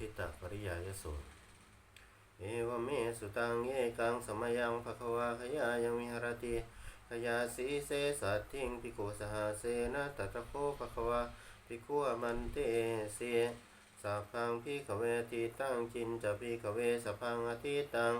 ทิตตปริยายสูตรเอวเมสุตังเยกังสมยังภควาขยายังวิหรติขยาสีเสสัตถิงปิโกสหาเสนะตัตโคภควาปิโกอมันเตเสสัพพังพิขเวทิตังจินจะพิขเวสัพพังอทิตัง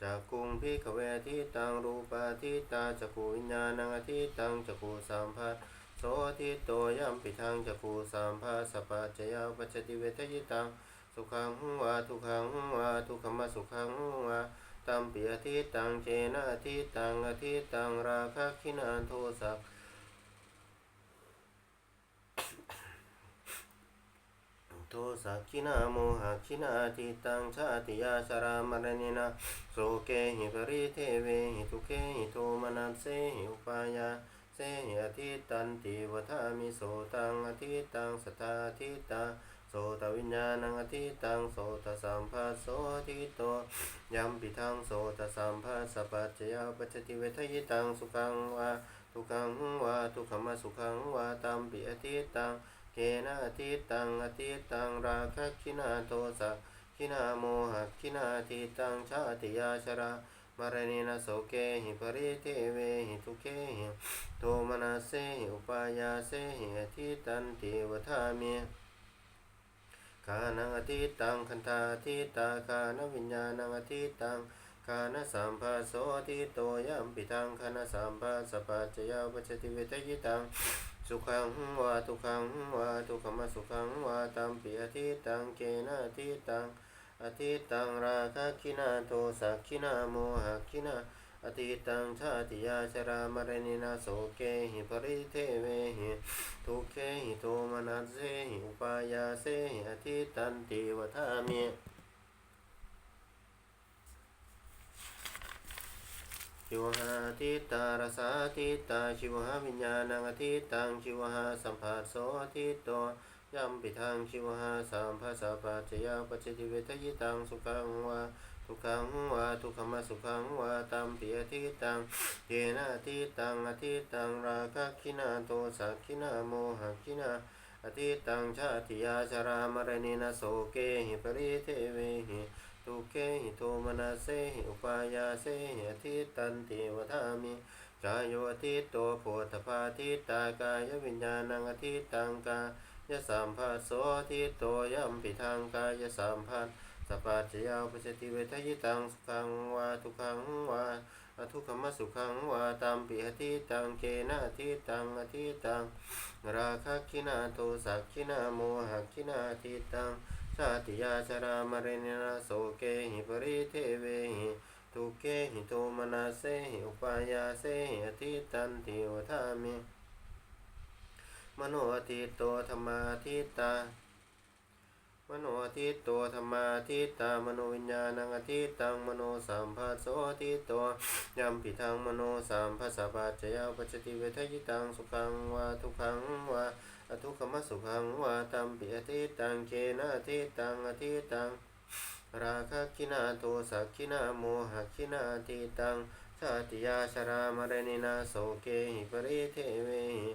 จากกุงพิขเวทิตังรูปาทิตาจักูวิญญาณังอทิตังจักูสัมภัส โสทิโตยัมปิทังจักขูสามภาสปัจจยาปัจจติเวทยิตังสุขังวาทุขังวาทุขมสุขังวาตัมปิอทิตังเจนะอทิตังอทิตังราคะขินันโทสักโทสักขินาโมหะขินาทิตังชาติยาชรามรณินาโสเกหิปริเทเวหิทุเกหิโทมนัสเสหิอุปายา เสหิอทิตันติวทามิโสตังอทิตังสตาทิตาโสตวิญญาณังอทิตังโสตสัมภาสโสทิโตยัมปิทังโสตสัมภาสปัจจยาปัจจติเวทยิตังสุขังวาทุขังวาทุขมสุขังวาตัมปิอทิตังเกนะอทิตังอทิตังราคะขินาโทสักขินาโมหะขินาทิตังชาติยาชรา มรณีนโสเกหิปริเทเวหิทุเกหิโทมนาเสหิอุปายาเสหิอทิตันติวทามิกานังอทิตังคันธาทิตากานวิญญาณังอทิตังกานสัมภาโสทิโตยัมปิทังคณสัมภาสปัจจยาปัจจติเวทยิตังสุขังวาทุขังวาทุขมสุขังวาตัมปิอทิตังเกนะอทิตัง อทิตังราคะคินาโทสักขินาโมหะคินาอทิตังชาติยาชรามรณินาโสเกหิปริเทเวหิทุเกหิโทมนัสเสหิอุปายาเสหิอทิตันติวทามิชิวหาทิตารสาทิตาชิวหาวิญญาณังอทิตังชิวหาสัมผัสโสทิโต ยัมปิทังชิวหาสามภาษาปัจจยาปัจจิเวทยิตังสุขังวาทุขังวาทุขมสุขังวาตัมปิอทิตังเยนะอทิตังอทิตังราคะขินาโทสักขินาโมหะขินาอทิตังชาติยาชรามรณีนาโสเกหิปริเทเวหิทุเกหิโทมนาเสหิอุปายาเสหิอทิตันติวทามิกายโยอทิตโตโพธพาทิตากายวิญญาณังอทิตังกา ยะสัมภาสโสทิโตยัมปิทางกายสัมพัสสปปัจจยาปัจจติเวทยิตังสุขังวาทุขังวาอทุกขมสุขังวาตามปิหทิตังเกนะทิตังอทิตังราคะคินาโทสักคินาโมหะคินาทิตังชาติยาชรามรณนาโสเกหิปริเทเวหิทุเกหิโทมนาเสหิอุปายาเสหิอทิตันติวทามิ มโนทิโตธรรมาทิตามโนทิโตธรรมาทิตามโนวิญญาณังอทิตังมโนสัมภาโสทิโตยัมปิทังมโนสัมภาสปัจจยาปัจจติเวทยิตังสุขังวาทุขังวาอทุกขมสุขังวาตัมปิอทิตังเกนะอทิตังอทิตังราคะคินาโทสักคินาโมหะคินาทิตังชาติยาชรามรณินาโสเกหิปริเทเวหิ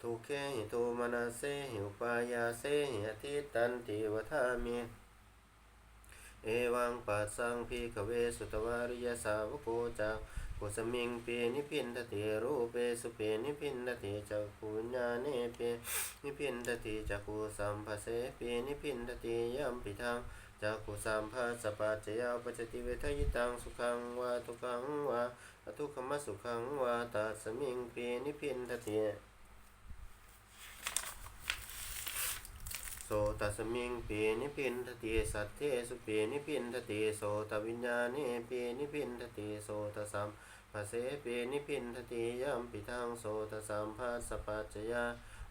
ทุเกหิโทมนาเสหิอุปายาเสหิอทิตันติวทามิเอวังปัสสังพิกเวสุตวาริยสาวโกจักกุสมิงเปนิพินทติรูเปสุเปนิพินทติจักขุญญาเนเปนิพินทติจักขุสัมภเสเปนิพินทติยัมปิทังจักขุสัมภาสปัจจยาปัจจติเวทยิตังสุขังวาทุขังวาอทุกขมสุขังวาตัสมิงเปนิพินทติ โสตัสมิงเปนิพินทติสัทเทสุเปนิพินทติโสตวิญญาเนเปนิพินทติโสตสัมภเสเปนิพินทติยัมปิทังโสตสัมภาสปัจจยา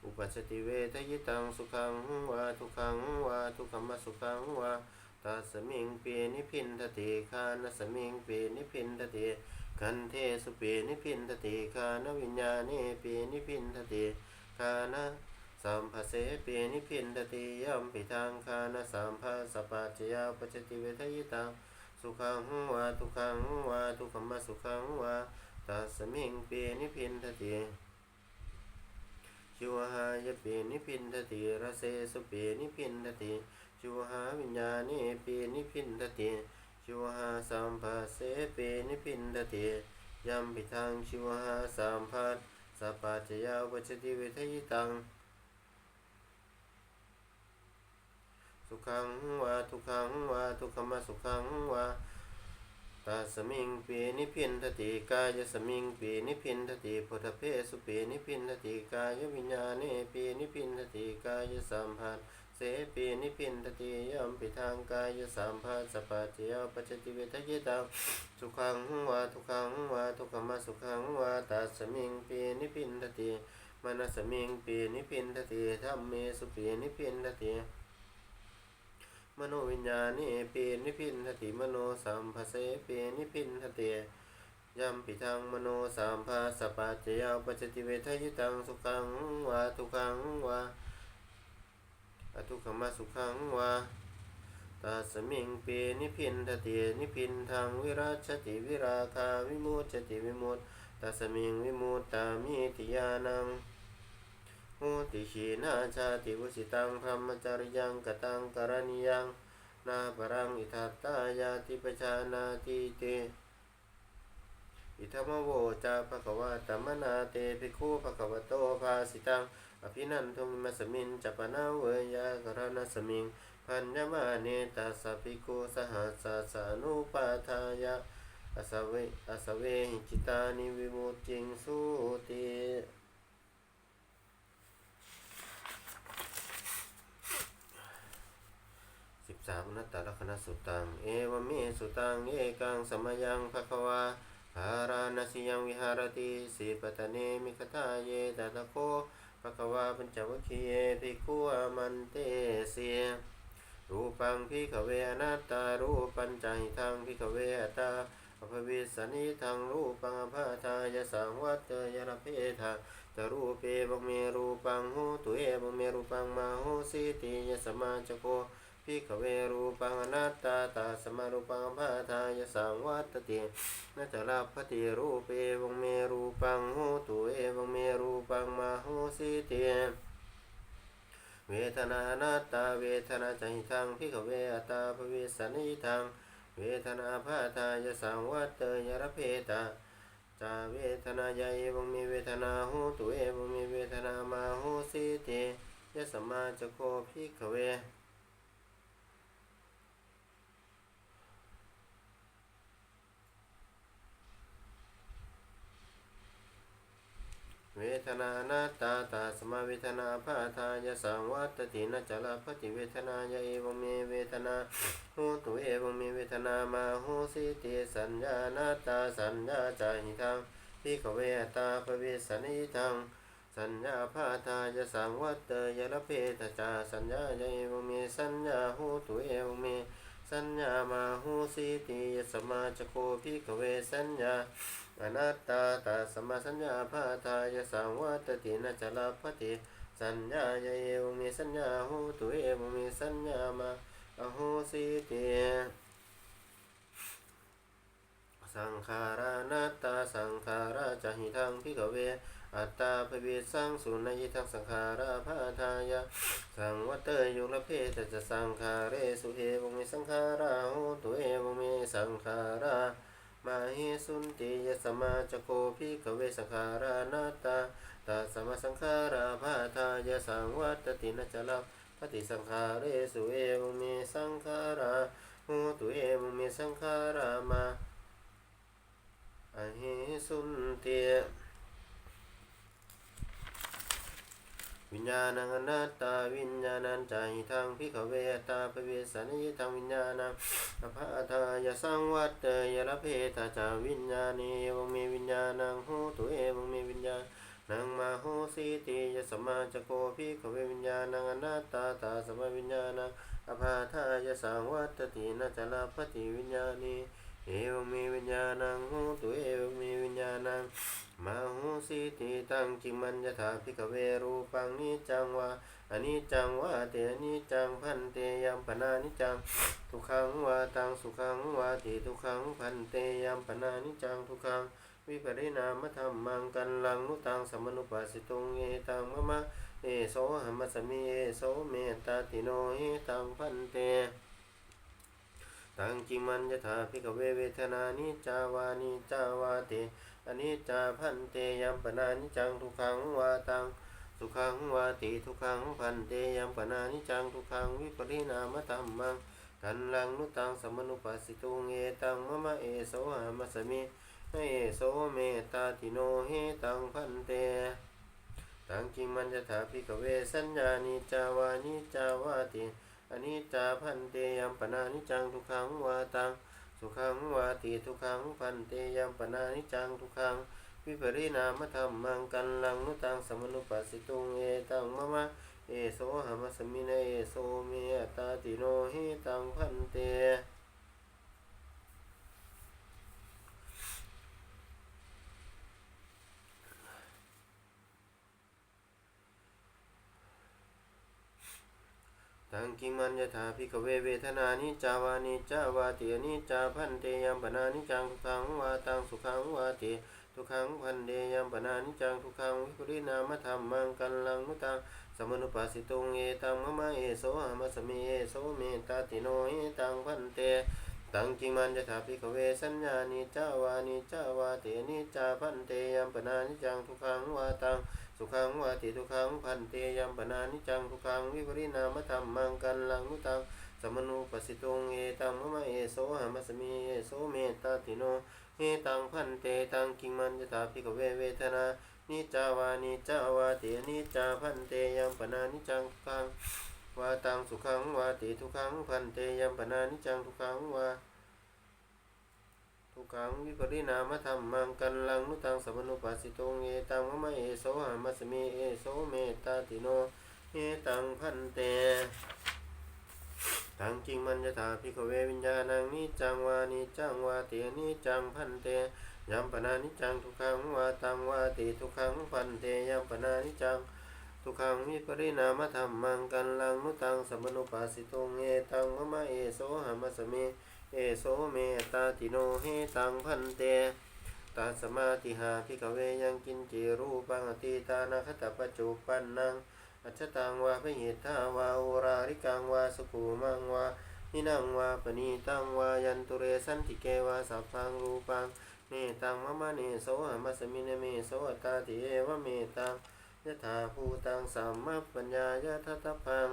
อุปัชติเวทยิตังสุขังวาทุขังวาทุขมสุขังวาตัสมิงเปนิพินทติคานสมิงเปนิพินทติกันเทสุเปนิพินทติคานวิญญาเนเปนิพินทติคานะ สัมภเสเปนิพินทติยัมปิทังคานะสัมภาสปัจจยาปัจจติเวทยิตังสุขังวาทุขังวาทุขมสุขังวาตัสมิงเปนิพินทติชิวหายเปนิพินทติระเสสุเปนิพินทติชิวหาวิญญาเปีนิพินทติชิวหาสัมภัสเสปีนิพินทติยัมปิทังชิวหาสัมภัสปัจจยาวัจติเวทยิตัง สุขังวาทุขังวาทุกขมาสุขังวาตาสมิงปีนิพินทติกายสมิงปีนิพินทติพุทธเพสุปีนิพินทติกายวิญญาเนปีนิพินทติกายสัมผัสเสปีนิพินทติยัมปิทางกายสัมผัสสปัจเจยปัจจติเวทยิตังสุขังวาทุขังวาทุกขมาสุขังวาตาสมิงปีนิพินทติมนสมิงปีนิพินทติธัมเมสุปีนิพินทติ มโนวิญญาณนี่ปีนิพินทติมโนสัมภเสปีนิพินทติยัมปิทังมโนสัมภาสปัจเจยปัจจติเวทยิตังสุขังวาทุขังวาอทุกขมาสุขังวาตาสมิงเปีนิพินทตินิพินทางวิราชติวิราคาวิมุตติวิมุตตาสมิงวิมุตตามิติยานัง โหติขีนาชาติวุสิตังพรหมจาริยังกตังกรณียัง นาปรังอิทัตตายาติปชานาติเต อิทัมโวจาภควาตมนาเตภิกขุภควโตภาสิตัง อภินันทุมิมัสมินจัปนาเวยากรณสมิง พันยมาเนตัสภิกขุสหัสสานุปาทายะอสเวอสเวหิจิตานิวิมุติงสุติ สามนัตตลกนสุตัง เอวเมสุตัง เอกังสมยังภควาหาราณสิยังวิหารติสีปตะเนมิคทาเยตตะโคภควาปัญจวัคคีเยภิกขุอามันเตเสียรูปังพิขเวอนัตตารูปัญจหิทังพิขเวอตาอภวิสนิทังรูปังอภาทายสังวัตเตยรเพทาตรูปเปบงเมรูปังหูตุเอบเมรูปังมาหูสิติยสมาจโก พิกเวรูปังอนัตตาตาสมารูปังพาทายสังวัตตินัจลาภติรูปเอวังเมรูปังโหตุเอวังเมรูปังมาโหสิเตเวทนานัตตาเวทนาใจทังพิกเวอตาภเวสนิทังเวทนาพาทายสังวัตเตยระเพตาจาเวทนายาเอวงมีเวทนาโหตุเอวงมีเวทนามาโหสิเตยสมมาจโคพิกเว เวทนานาตาตาสมาเวทนาภาทายสังวัตตินะจลาปฏิเวทนายาเอวเมเวทนาโหตุเอวเมเวทนามาโหสิติสัญญานาตาสัญญาจาหิทังพิขเวตาภเวสนิทังสัญญาภาทายสังวัตเตยระเพทจาสัญญาเอวเมสัญญาโหตุเอวเมสัญญามาโหสิติยสมาจโคพิขเวสัญญา อนัตตาตาสมาสัญญาภาทายสังวัตตินะจลาภติสัญญาเยวมีสัญญาหูตุเอวมีสัญญามาอโหสิเตสังขารานัตตาสังขาราจหิทังพิกเว อัตตาภเวสังสุนัยทังสังขาราภาทายะสังวัตเตยุระเพตจะสังขาเรสุเอวมีสังขาราหูตุเอวมีสังขารา มาหิสุนติยสมาจโคภิกขเวสังขารานาตาตาสมาสังขาราภาทายสังวัตตินจลับปฏิสังขาเรสุเอวเมสังขาราหูตุเอวเมสังขารามาอหิสุนติ วิญญาณังอนัตตาวิญญาณัญจาหิทังพิขเวตาภเวสานิทังวิญญาณังอภาทายสังวัตเตยรเพทาจาวิญญาณีวงมีวิญญาณังโหตุเอวงมีวิญญานังมาโหสีติยสมาจโกภิขเววิญญาณังอนัตตาตาสมาวิญญาณังอภาทายสังวัตตินาจลาภติวิญญาณีเอวงมีวิญญาณังโหตุเอวงมีวิญญาณัง มาโหสีติตังจิมันยถาภิกเวรูปังนิจังวาอนิจจังวาเตอนิจจังพันเตยัมปนานิจังทุกขังวาตังสุขังวาติทุกขังพันเตยัมปนานิจังทุกขังวิปริณามธรรมังกันลังนุตังสมนุปัสสิตุงเอตังมะมะเอโสหัมมัสมิเอโสเมตตาติโนเอตังพันเตตังกิมันยถาภิกเวเวทนานิจาวานิจาวาเต อนิจจาพันเตยัมปนานิจังทุกขังวาตังสุขังวาติทุกขังพันเตยัมปนานิจังทุกขังวิปริณามตัมมังกันลังนุตังสมนุปัสสิตุงเอตังมะมะเอโสหามัสมิเอโสเมตตาติโนเฮตังพันเตตังกิมันยถาภิกเวสัญญานิจาวานิจาวาติอนิจจาพันเตยัมปนานิจังทุกขังวาตัง สุขังวาติทุกขังพันเตยามปนานิจังทุกขังวิปริณามธรรมังกันลังนุตังสมนุปัสสิตุงเอตังมะมะเอโสหมัสสมินเอโสเมตตาติโนหิตังพันเต ตังกิมันยถาภิกเวเวทนานิจาวานิจาวาเติอนิจาพันเตยัมปนานิจังทุกขังวาตังสุขังวาติทุกขังพันเตยัมปนานิจังทุกขังวิปริณามธรรมังกันลังมุตังสมนุปัสสิตุงเอตังมะมะเอโสหมัสมิเอโสเมตตาติโนเอตังพันเตตังกิมันยถาภิกเวสัญญานิจาวานิจาวาเตนิจจาพันเตยัมปนานิจังทุกขังวาตัง สุขังวาติทุขังพันเตยัมปนานิจังทุกขังวิปริณามธรรมังกันลังนุตังสมนุปสิตุงเอตังมะมะเอโสหมัสมิเอโสเมตตาติโนเอตังพันเตตังกิงมันยตาภิกเวเวทนานิจาวานิจาวาตินิจาพันเตยัมปนานิจังทุกขังวาตังสุขังวาติทุขังพันเตยัมปนานิจังทุกขังวา ทุกขังวิปริณามธรรมังกันลังนุตังสัมนุปัสสิตงเอตังมะมะเอโสหามัสมิเอโสเมตตาติโนเอตังพันเตตังจริงมันยถาภิกเววิญญาณังนิจังวานิจังวาตินิจังพันเตยัมปนานิจังทุกขังวาตังวาติทุกขังพันเตยัมปนานิจังทุกขังวิปริณามธรรมังกันลังนุตังสัมนุปัสสิตงเอตังมะมะเอโสหามัสมิ เอโสเมตาติโนเฮตังพันเตตัสมาติหาภิกเวยังกินจิรูปังอติตานาคตปัจจุปันนังอัจฉตังวาพหิทธาวาโอราริกังวาสุขูมังวาหินังวาปณีตังวายันตุเรสันติเกวาสัพพังรูปังเนตังมะมะเนโสหมัสมินเมโสตตาติเอวะเมตังยะถาภูตังสัมมัปปัญญายะทัตตพัง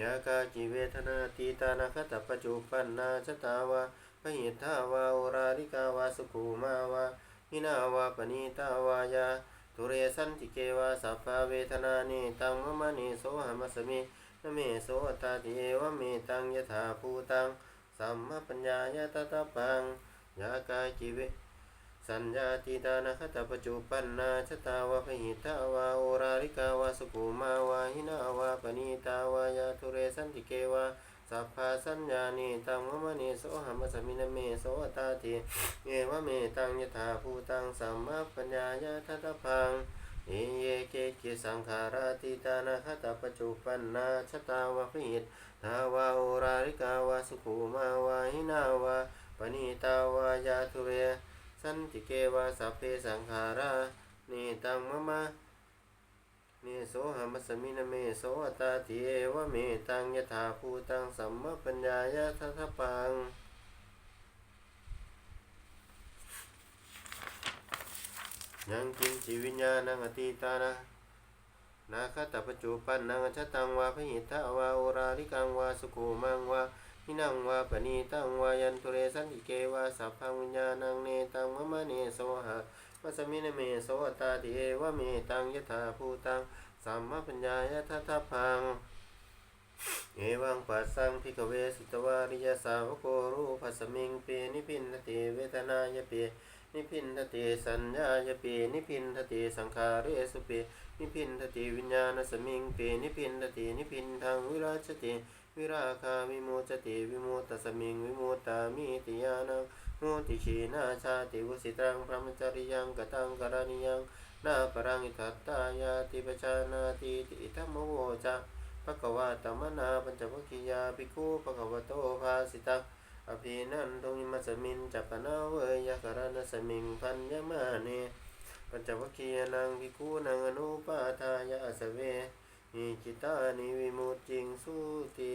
ยากาจิเวทนาตีตานาคตปัจจุปันนาชตาวาพหิทธาวาโอราริกาวาสุขูมาวาหินาวาปณีตาวายาทุเรสันติเกวาสัพพเวทนานิตังมมะนิโสหมัสมินเมโสตตาติเอวเมตังยถาภูตังสัมมาปัญญายะตตาปังยากาจิเว สัญญาติตานาคตปัจจุปันนาชตาวาพหิทาวาโอราริกาวาสุขุมาวาหินาวาปณีตาวายาทุเรสันติเกวาสัพพาสัญญานิตังมะมะนิโสหัมมัสมินะเมโสตาติเอวะเมตังยถาภูตังสัมมาปัญญายาทัตพังเอเยเกกิสังขาราติตานาคตปัจจุปันนาชตาวาพหิทาวาโอราริกาวาสุขุมาวาหินาวาปณีตาวายาทุเร สันติเกวาสัพเพสังขาราเนตังมะมะเนโสหมัสมินเมโสอตตาติเอวะเมตังยถาภูตังสัมมปัญญายะทัตถปังยังกินจิวิญญาณังอติตานะนาคตปัจจุปันนังอชตังวาพหิทธาวาโอราริกังวาสุโขมังวา หินังวาปณีตังวายันตุเรสันติเกวาสัพพังวิญญาณังเนตังมะมะเนโสหะมัสมินเมโสตตาติเอวะเมตังยถาภูตังสัมมาปัญญายะทัตถพัง เอวังปัสสังพิกเวสิตวาริยสาวโกรูปัสมิงเปนิพินทติเวทนายเปนิพินทติสัญญายเปนิพินทติสังขารเรสุเปนิพินทติวิญญาณสมิงเปนิพินทตินิพินทางวิราชติ วิราคาวิโมุจติวิโมตตสมิงวิโมตามิติยานังมุติชีนาชาติวุสิตังพระมจริยังกตังกรณียังนาปรังอิทัตตายาติปชานาติติธรรมโวจะปะกวาตมนาปัญจพกิยาภิกขุภะกวโตภาสิตังอภินันตุมิมัสมินจัปนาเวยกรณสมิงพันยมาเนปัญจวัคคียนังภิกุนังอนุปาทายาสเว อิจิตานิวิมุตจิงสู้ติ